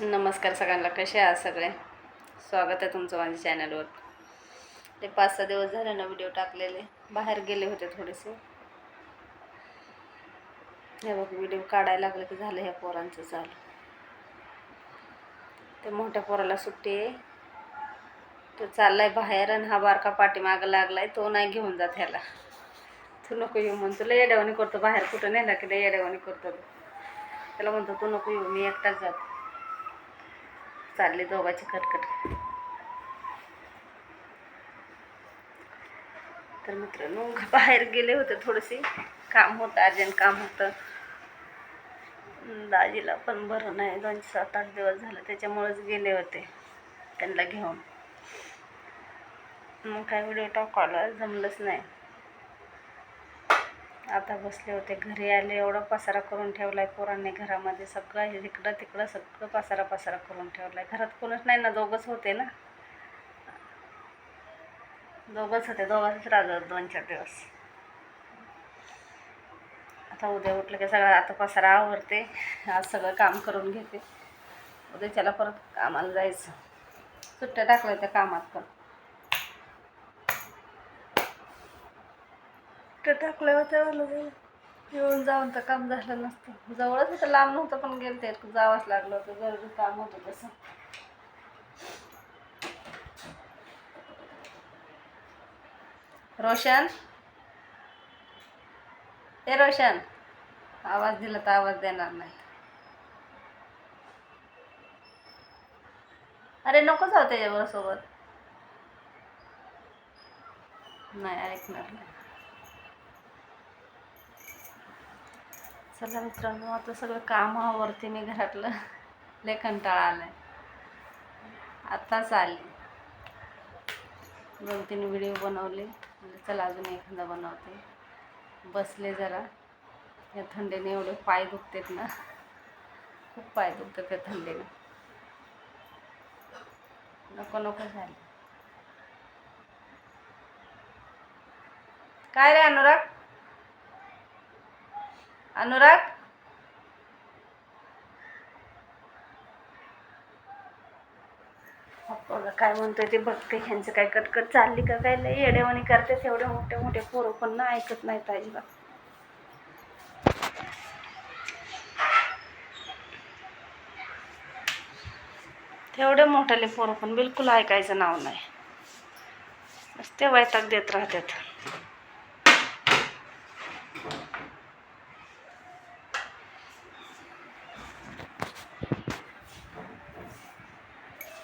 नमस्कार सगळ्यांना कसे आहात सगळे? स्वागत आहे तुमचं माझ्या चॅनलवर. ते पाच सहा दिवस झाले ना व्हिडिओ टाकलेले बाहेर गेले होते थोडेसे. हे बघ व्हिडिओ काढायला लागलं की झालं ह्या पोरांचं चालू. ते मोठ्या पोराला सुट्टी आहे. तो चाललाय बाहेर आणि हा बारका पाठीमागं लागलाय तो नाही घेऊन जात ह्याला. तू नको येऊ म्हणतो लय येड्यावानी करतो बाहेर कुठं नेला की लय येड्यावानी करतो. त्याला म्हणतो तू नको येऊ मी एकटाच जातो. चालले दोघाची कटकट तर मित्रांनो बाहेर गेले होते थोडेसे. काम होतं अर्जंट काम होतं. दाजीला पण बरं नाही. दोन सात आठ दिवस झालं त्याच्यामुळेच गेले होते त्यांना घेऊन. मग काय व्हिडिओ टाकायला जमलंच नाही. आता बसले होते घरी आले एवढा पसारा करून ठेवला आहे पोरांनी घरामध्ये. सगळं हे इकडं तिकडं सगळं पसारा पसारा करून ठेवला आहे घरात कोणच नाही ना दोघंच होते ना? दोघंच होते दोघांच राजा दोन चार दिवस. आता उद्या उठलं की सगळं आता पसारा आवडते आज सगळं काम करून घेते. उद्याच्याला परत कामाला जायचं. सुट्ट्या टाकल्या त्या कामात पण. ते टाकल्या होत्या येऊन जाऊन तर काम झालं नसतं. जवळच होतं लांब नव्हतं पण गेलं ते जावंच लागलं होतं गरज काम होतं तसं. रोशन? ए रोशन. आवाज दिला तर आवाज देणार नाही. अरे नको जाऊ त्याच्याबरोबर. सोबत नाही ऐकणार नाही. चला मित्रांनो आता सगळं कामावरती मी घरातलं लय कंटाळा आलाय. आत्ताच आले दोन तीन व्हिडिओ बनवले. म्हणजे चला अजून एखादा बनवते. बसले जरा. या थंडीने एवढे पाय दुखतात ना. खूप पाय दुखतात त्या थंडीने. नको नको झाले. काय रे अनुराग? अनुराग? बघा काय म्हणतोय ते बघते. ह्यांचं काय कटकट चालली का काय? लई येडेवणी करते एवढे मोठे मोठे पोरं पण ना ऐकत नाहीत अजिबात. तेवढे मोठाले पोरं पण बिलकुल ऐकायचं नाव नाही. नुसते वैताग देत राहतात.